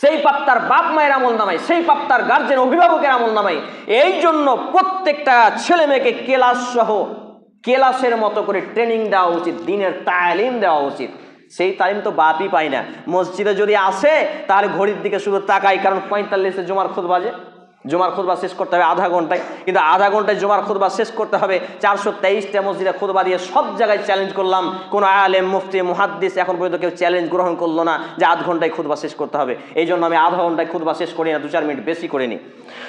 সেই পাপ তার বাপ মায়ের আমল নামাই সেই পাপ তার গার্জেন অভিভাবকের আমল নামাই এই জন্য প্রত্যেকটা ছেলে মেয়েকে কেলাস সহ কেলাসের মতো করে ট্রেনিং দেওয়া উচিত, দিনের তালিম দেওয়া উচিত। সেই তালিম তো বাপই পায় না। মসজিদে যদি আসে, তার ঘড়ির দিকে শুধু তাকাই কারণ পঁয়তাল্লিশে জমার খোদ বাজে জমার খুদবা শেষ করতে হবে আধা ঘন্টায়। কিন্তু আধা ঘন্টায় জুমার খুদবা শেষ করতে হবে। চারশো তেইশটা মসজিদে খুদবা দিয়ে সব জায়গায় চ্যালেঞ্জ করলাম। কোনো আলেম, মুফতি, মুহাদ্দিস এখন পর্যন্ত কেউ চ্যালেঞ্জ গ্রহণ করল না যে আধ ঘন্টায় খুদবা শেষ করতে হবে। এই জন্য আমি আধা ঘন্টায় খুদবা শেষ করি না দু চার মিনিট বেশি করে নিই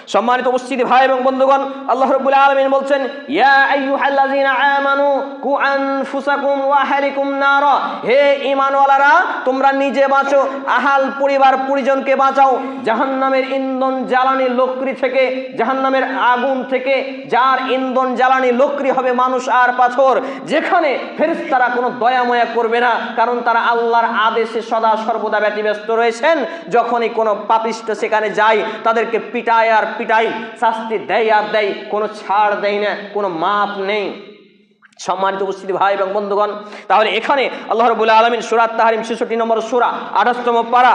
সম্মানিত উপস্থিতি ভাই এবং বন্ধুগণ, আল্লাহ রব্বুল আলামিন বলছেন, ইয়া আইয়ুহাল্লাযীনা আমানু কু আনফুসাকুম ওয়া আহলিকুম নারা। হে ঈমানওয়ালারা, তোমরা নিজে বাঁচো। আহাল পরিবার পরিজনকে বাঁচাও। জাহান্নামের ইন্ধন, জ্বালানি লোকরি থেকে, জাহান্নামের আগুন থেকে, যার ইন্ধন জ্বালানি লোকরি হবে মানুষ আর পাথর, যেখানে ফেরেশতারা কোনো দয়াময়া করবে না, কারণ তারা আল্লাহর আদেশে সদা সর্বদা ব্যতিব্যস্ত রয়েছেন। যখনই কোনো পাপিষ্ট সেখানে যায়, তাদেরকে পিটায় আর পিটাই শাস্তি দেয় আর দেয়, কোনো ছাড় দেয় না, কোনো মাপ নেই। সম্মানিত উপস্থিতি ভাই এবং বন্ধুগণ, তাহলে এখানে আল্লাহ রবুল্লাহ আলমিন সুরাত তাহারিম ছেষট্টি নম্বর সুরা আঠাশতম পারা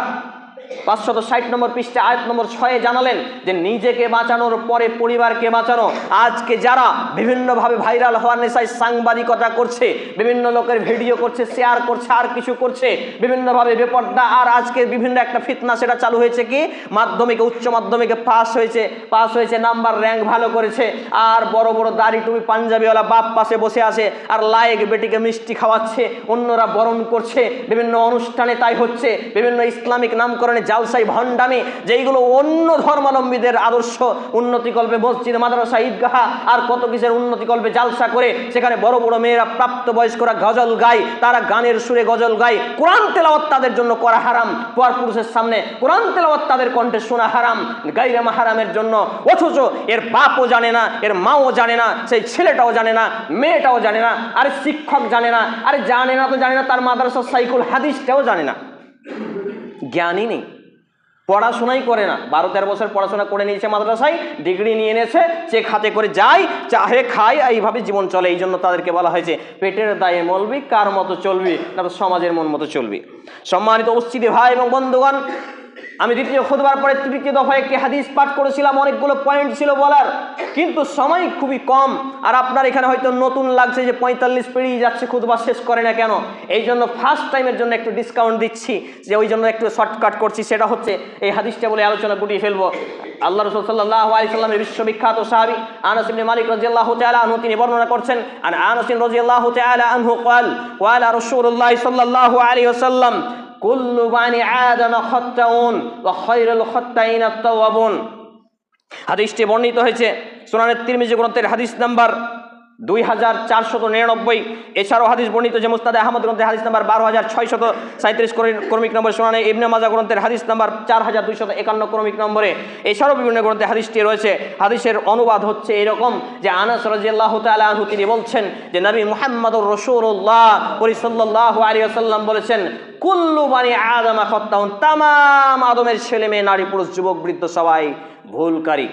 পাঁচশত ষাট নম্বর পৃষ্ঠে আয়াত নম্বর ছয়ে জানালেন যে নিজেকে বাঁচানোর পরে পরিবারকে বাঁচানো। আজকে যারা বিভিন্নভাবে ভাইরাল হওয়ার নেশায় সাংবাদিকতা করছে, বিভিন্ন লোকের ভিডিও করছে, শেয়ার করছে, আর কিছু করছে, বিভিন্নভাবে বেপর্দা। আর আজকে বিভিন্ন একটা ফিতনা, সেটা চালু হয়েছে কি? মাধ্যমিকে, উচ্চ মাধ্যমিকে পাস হয়েছে পাস হয়েছে, নাম্বার র্যাঙ্ক ভালো করেছে। আর বড় বড় দাড়ি টুপি পাঞ্জাবিওয়ালা বাপ পাশে বসে আছে, আর লায়েক বেটিকে মিষ্টি খাওয়াচ্ছে, অন্যরা বরণ করছে, বিভিন্ন অনুষ্ঠানে তাই হচ্ছে, বিভিন্ন ইসলামিক নামকরণে জালসাই ভণ্ডামি, যেইগুলো অন্য ধর্মাবলম্বীদের আদর্শ উন্নতি কল্পে মসজিদ, মাদ্রাসা, ঈদগাহা আর কত কিসের উন্নতি কল্পে জালসা করে সেখানে বড় বড় মেয়েরা প্রাপ্ত বয়স্করা গজল গায়, তারা গানের সুরে গজল গায়। কোরআন তেলাওয়াত তাদের জন্য করা হারাম। পর পুরুষের সামনে কোরআন তেলাওয়াত তাদের কণ্ঠে শোনা হারাম। গাইরা মাহারামের জন্য অথচ এর বাপও জানে না, এর মাও জানে না, সেই ছেলেটাও জানে না, মেয়েটাও জানে না, আরে শিক্ষক জানে না, আরে জানে না তো জানে না, তার মাদ্রাসা সাইকুল হাদিসটাও জানে না। জ্ঞানই নেই। পড়াশোনাই করে না। বারো তেরো বছর পড়াশোনা করে নিয়েছে মাদ্রাসায়, ডিগ্রি নিয়ে এনেছে চেক খাতে করে যায়, চাহে খায়, এইভাবে জীবন চলে। এই জন্য তাদেরকে বলা হয়েছে, পেটের দায়ে মলবি, কার মতো চলবি, না সমাজের মন মতো চলবি। সম্মানিত উপস্থিতি ভাই এবং বন্ধুগণ আমি দ্বিতীয় খুদবার পরে তৃতীয় দফায় একটি হাদিস পাঠ করেছিলাম অনেকগুলো পয়েন্ট ছিল বলার কিন্তু সময় খুবই কম আর আপনার এখানে হয়তো নতুন লাগছে যে পঁয়তাল্লিশ পেরিয়ে যাচ্ছে খুদবা শেষ করে না কেন এই জন্য ফার্স্ট টাইমের জন্য একটু ডিসকাউন্ট দিচ্ছি যে ওই জন্য একটু শর্টকাট করছি সেটা হচ্ছে এই হাদিসটা বলে আলোচনা গুটিয়ে ফেলবো আল্লাহ রসুল সাল্লাহ আলি সাল্লামের বিশ্ববিখ্যাত সাহাবি আনাস ইবনে মালিক রাদিয়াল্লাহু তাআলা আনহু তিনি বর্ণনা করছেন আর আনাস রাদিয়াল্লাহু তাআলা আনহু قال قال رسول الله صلى الله عليه وسلم হাদিসটি বর্ণিত হয়েছে সোনানের তিরমিজি গ্রন্থের হাদিস নাম্বার দুই হাজার চারশত নিরানব্বই। এছাড়াও হাদিস বর্ণিত যে মুস্তাদে আহমদ গ্রন্থের হাদিস নাম্বার বারো হাজার ছয়শত সাঁত্রিশ ক্রমিক নম্বর সোনানে ইবনে মাজা গ্রন্থের হাদিস নাম্বার চার হাজার দুইশত একান্ন ক্রমিক নম্বরে। এছাড়াও বিভিন্ন গ্রন্থে হাদিসটি রয়েছে। হাদিসের অনুবাদ হচ্ছে এরকম যে আনাস রাজিয়াল্লাহ আনহু তিনি বলছেন যে নবী মুহাম্মদুর রসুল্লাহ পরিসল্লাহ আলী আসাল্লাম বলেছেন, কুল্লু বানি আদমা খত্তাউন তামাম আদমের ছেলে মেয়ে নারী পুরুষ, যুবক, বৃদ্ধ সবাই ভুলকারী।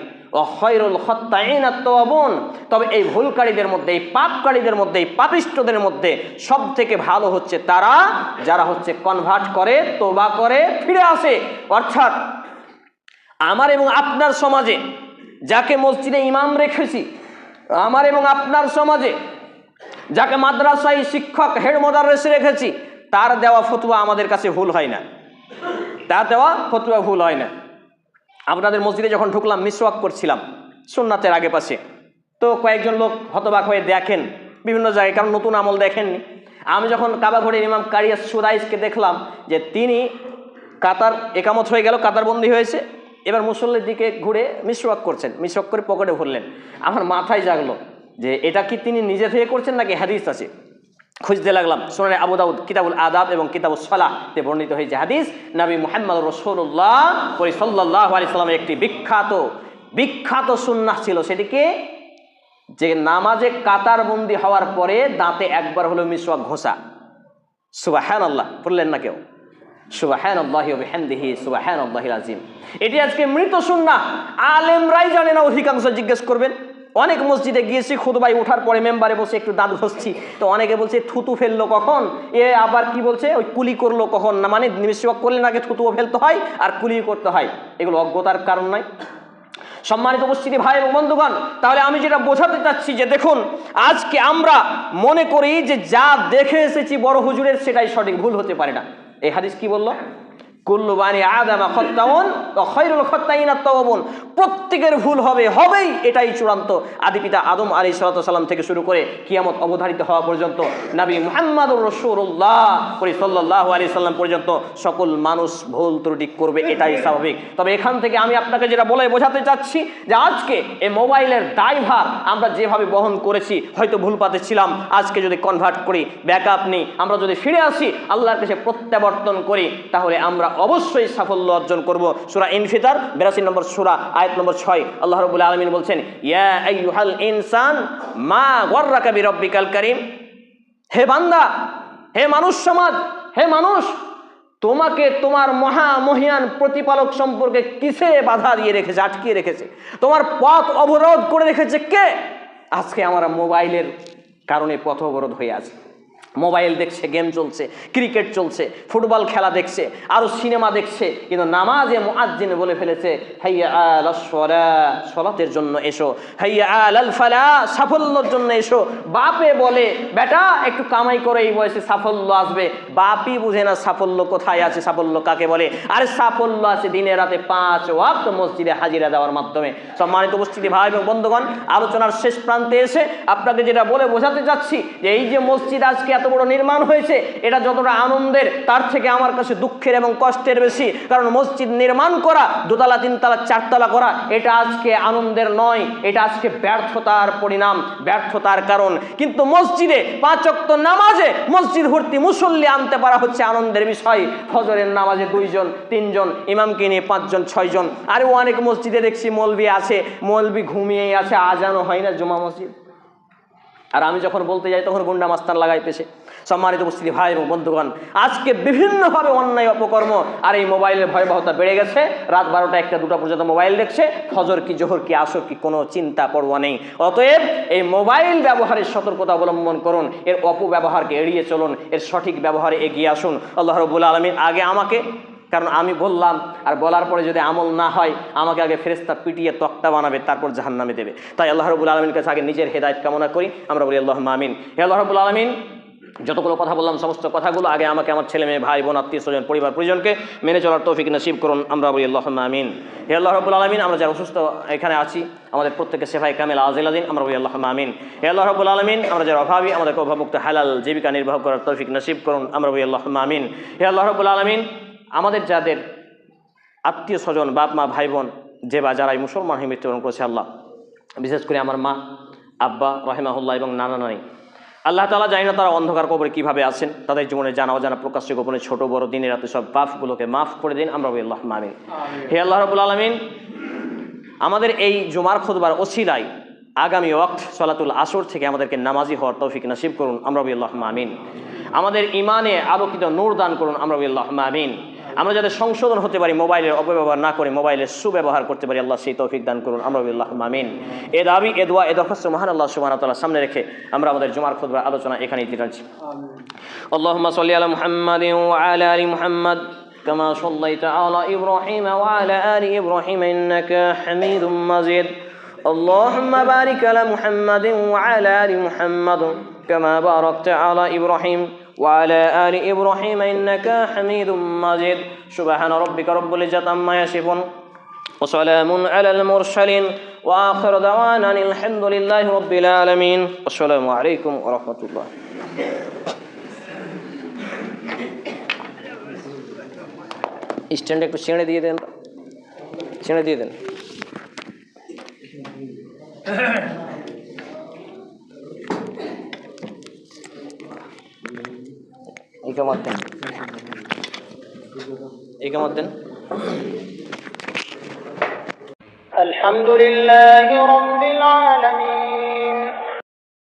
তবে এই ভুলকারীদের মধ্যে, এই পাপকারীদের মধ্যে, এই পাপিষ্টদের মধ্যে সব থেকে ভালো হচ্ছে তারা, যারা হচ্ছে কনভার্ট করে, তোবা করে, ফিরে আসে। অর্থাৎ আমার এবং আপনার সমাজে, যাকে মসজিদে ইমাম রেখেছি, আমার এবং আপনার সমাজে, যাকে মাদ্রাসায় শিক্ষক, হেড মোদারেসে রেখেছি, তার দেওয়া ফতুয়া আমাদের কাছে ভুল হয় না। তার দেওয়া ফতুয়া ভুল হয় না। আপনাদের মসজিদে যখন ঢুকলাম, মিসওয়াক করছিলাম, সুন্নাতের আগে পাশে। তো কয়েকজন লোক হতবাক হয়ে দেখেন, বিভিন্ন জায়গায়, কারণ নতুন আমল দেখেননি। আমি যখন কাবাঘড়ির ইমাম কারিয়া সুরাইসকে দেখলাম যে তিনি কাতার একামত হয়ে গেল কাতারবন্দি হয়েছে, এবার মুসল্লির দিকে ঘুরে মিসওয়াক করছেন। মিসওয়াক করে পকেটে ভরলেন। আমার মাথায় জাগলো যে এটা কি তিনি নিজে থেকে করছেন নাকি হাদিস আছে? খুঁজতে লাগলাম। সোনারে আবু দাউদ কিতাবুল আদাব এবং কিতাবুল সালাহতে বর্ণিত হয়েছে হাদিস। নবী মুহাম্মদ রসুল্লাহ পরি সাল্লাহ আলি সাল্লামের একটি বিখ্যাত বিখ্যাত সুন্নাহ ছিল সেটিকে যে নামাজে কাতারবন্দি হওয়ার পরে দাঁতে একবার হলো মিসওয়াক ঘোষা। সুবাহান আল্লাহ বললেন না কেউ। সুবাহান আল্লাহ এটি আজকে মৃত সুন্নাহ। আলেমরাই জানে না, অধিকাংশ জিজ্ঞেস করবেন। অনেক মসজিদে গিয়েছি খুদবাই ওঠার পরে মেম্বারে বসে একটু দাঁত ঘষছি। তো অনেকে বলছে, থুতু ফেলল কখন? এ আবার কি বলছে, ওই কুলি করল কখন? না মানে নিমিষক করলে নাকি থুতুও ফেলতে হয় আর কুলি করতে হয়। এগুলো অজ্ঞতার কারণ নাই সম্মানিত উপস্থিতি, ভাই এবং বন্ধুগণ, তাহলে আমি যেটা বোঝাতে চাচ্ছি যে দেখুন, আজকে আমরা মনে করি যে যা দেখে এসেছি বড় হুজুরের, সেটাই সঠিক, ভুল হতে পারে না। এই হাদিস কি বলল? কুল্লু বানি আদামা খত্তাউন খৈরুল খত্তাইনা প্রত্যেকের ভুল হবে, হবেই, এটাই চূড়ান্ত। আদি পিতা আদম আলী সালাম থেকে শুরু করে কিয়ামত অবধারিত হওয়া পর্যন্ত, নবী মুহাম্মাদুর রসুল্লাহ করি সাল্লাহ আলী সাল্লাম পর্যন্ত সকল মানুষ ভুল ত্রুটি করবে, এটাই স্বাভাবিক। তবে এখান থেকে আমি আপনাকে যেটা বলে বোঝাতে চাচ্ছি, যে আজকে এই মোবাইলের দায়ভার আমরা যেভাবে বহন করেছি, হয়তো ভুল পাতে ছিলাম, আজকে যদি কনভার্ট করি ব্যাকআপ নিই, আমরা যদি ফিরে আসি, আল্লাহর কাছে প্রত্যাবর্তন করি, তাহলে আমরা অবশ্যই সাফল্য অর্জন করব। সুরা ইনফিতার, বিরাশি নম্বর সুরা, আয়াত নম্বর ছয়। আল্লাহ রবুল্লা আলমিন বলছেন ইনসান মা গর্রাকা বিরব্বিকাল কারিম। হে বান্দা, হে মানুষ সমাজ, হে মানুষ, তোমাকে তোমার মহামহিয়ান প্রতিপালক সম্পর্কে কিসে বাধা দিয়ে রেখেছে, আটকিয়ে রেখেছে? তোমার পথ অবরোধ করে রেখেছে কে? আজকে আমার মোবাইলের কারণে পথ অবরোধ হয়ে আছে। মোবাইল দেখছে গেম চলছে ক্রিকেট চলছে ফুটবল খেলা দেখছে, আরও সিনেমা দেখছে, কিন্তু নামাজে মুআজ্জিন বলে ফেলেছে, হাইয়া আল সলাতের জন্য এসো, হাইয়া আল আল ফালা সাফল্যর জন্য এসো। বাপে বলে, বেটা, একটু কামাই করে, এই বয়সে সাফল্য আসবে। বাপই বুঝে না সাফল্য কোথায় আছে, সাফল্য কাকে বলে? আরে সাফল্য আছে দিনে রাতে পাঁচ ওয়াক্ত মসজিদে হাজিরা দেওয়ার মাধ্যমে। সম্মানিত উপস্থিতি, ভাই এবং বন্ধুগণ, আলোচনার শেষ প্রান্তে এসে আপনাকে যেটা বলে বোঝাতে চাচ্ছি, যে এই যে মসজিদ আজকে এত বড় নির্মাণ হয়েছে, এটা যতটা আনন্দের, তার থেকে আমার কাছে দুঃখের এবং কষ্টের বেশি। কারণ মসজিদ নির্মাণ করা, দোতলা, তিনতলা, চারতলা করা, এটা আজকে আনন্দের নয়, এটা আজকে ব্যর্থতার পরিণাম, ব্যর্থতার কারণ। কিন্তু মসজিদে পাঁচ অক্ত নামাজে মসজিদ ভর্তি মুসল্লি আনতে পারা হচ্ছে আনন্দের বিষয়। ফজরের নামাজে দুইজন, তিনজন, ইমামকে নিয়ে পাঁচজন, ছয়জন। আরও অনেক মসজিদে দেখছি মলবি আছে, মলবি ঘুমিয়েই আছে, আজানও হয় না জুমা মসজিদ। আর আমি যখন বলতে যাই তখন গুন্ডা মাস্তান লাগাইতেছে। সম্মানিত উপস্থিতি ভাই এবং বন্ধুগণ, আজকে বিভিন্নভাবে অন্যায় অপকর্ম আর এই মোবাইলের ভয়াবহতা বেড়ে গেছে। রাত বারোটা একটা, দুটা পর্যন্ত মোবাইল দেখছে। ফজর কি, জোহর কি, আসর কি, কোনো চিন্তা পড়ুয়া নেই। অতএব এই মোবাইল ব্যবহারের সতর্কতা অবলম্বন করুন। এর অপব্যবহারকে এড়িয়ে চলুন। এর সঠিক ব্যবহারে এগিয়ে আসুন। আল্লাহ রবুল্লা আলমিন আগে আমাকে কারণ আমি বললাম, আর বলার পরে যদি আমল না হয়, আমাকে আগে ফেরেস্তা পিটিয়ে তক্তা বানাবে, তারপর জাহান নামে দেবে। তাই আল্লাহ রবুল আলমীর কাছে আগে নিজের হেদায়ত কামনা করি। আমরা বলি আল্লাহ আমিন। হে আল্লাহ রবুল আলমিন, যতগুলো কথা বললাম, সমস্ত কথাগুলো আগে আমাকে, আমার ছেলে মেয়ে, ভাই, বোন, আত্মীয় স্বজন, পরিবার, পরিজনকে মেনে চলার তৌফিক নসিব করুন। আমরা বলি আল্লাহ আমিন। হে আল্লাহ রবুল আলমিন, আমরা যারা অসুস্থ এখানে আছি, আমাদের প্রত্যেকে সেফাই কামিল আজিলাদিন আমরা বলি আল্লাহ আমিন। হে আল্লাহ রবুল আলমিন, আমরা যারা অভাবী, আমাদেরকে অভাবমুক্ত হালাল জীবিকা নির্বাহ করার তৌফিক নসিব করুন। আমরা বলি আল্লাহ আমিন। হে আল্লাহ রবুল আলমিন আমাদের যাদের আত্মীয় স্বজন বাপ মা ভাই বোন যে বা যারাই মুসলমান হয়ে মৃত্যুবরণ করেছে আল্লাহ বিশেষ করে আমার মা আব্বা রহেমাহুল্লাহ এবং নানা নানি। আল্লাহ তালা জানি না তারা অন্ধকার কবরে কীভাবে আছেন তাদের জীবনে জানা অজানা প্রকাশ্য গোপনে ছোটো বড় দিনের রাতে সব পাপগুলোকে মাফ করে দিন আমরা আল্লাহ মামিন হে আল্লাহ রবুল আলমিন আমাদের এই জুমার খুদবার ওসিলাই আগামী ওয়াক্ত সলাতুল আসর থেকে আমাদেরকে নামাজি হওয়ার তৌফিক নাসিব করুন আমরা আল্লাহ মামিন আমাদের ইমানে আলোকিত নূর দান করুন আমরা আল্লাহ মামিন আমরা যাতে সংশোধন হতে পারি মোবাইলের অপব্যবহার না করে মোবাইলের সুব্যবহার করতে পারি আল্লাহ সেই তৌফিক দান করুন আমরা বলি আল্লাহ মামিন এ দাবি এ দোয়া এ দরখাস্ত মহান আল্লাহ সুবহানাহু ওয়া তাআলা সামনে রেখে আমরা আমাদের জুমার খুদবার আলোচনা এখানেই দিচ্ছি اللهم صل على محمد وعلى ال محمد كما صليت على ابراهيم وعلى ال ابراهيم انك حميد مجيد اللهم بارك على محمد وعلى ال محمد كما باركت على ابراهيم وعلى ال ابراهيم انك حميد مجيد سبحان ربك رب العزه عما يصفون وسلام على المرسلين واخر دعوانا أن الحمد لله رب العالمين والسلام عليكم ورحمه الله স্ট্যান্ড একটু ছেড়ে দিয়ে দেন ছেড়ে দিয়ে দেন ইকামত দেন ইকামত দেন الحمد لله رب العالمين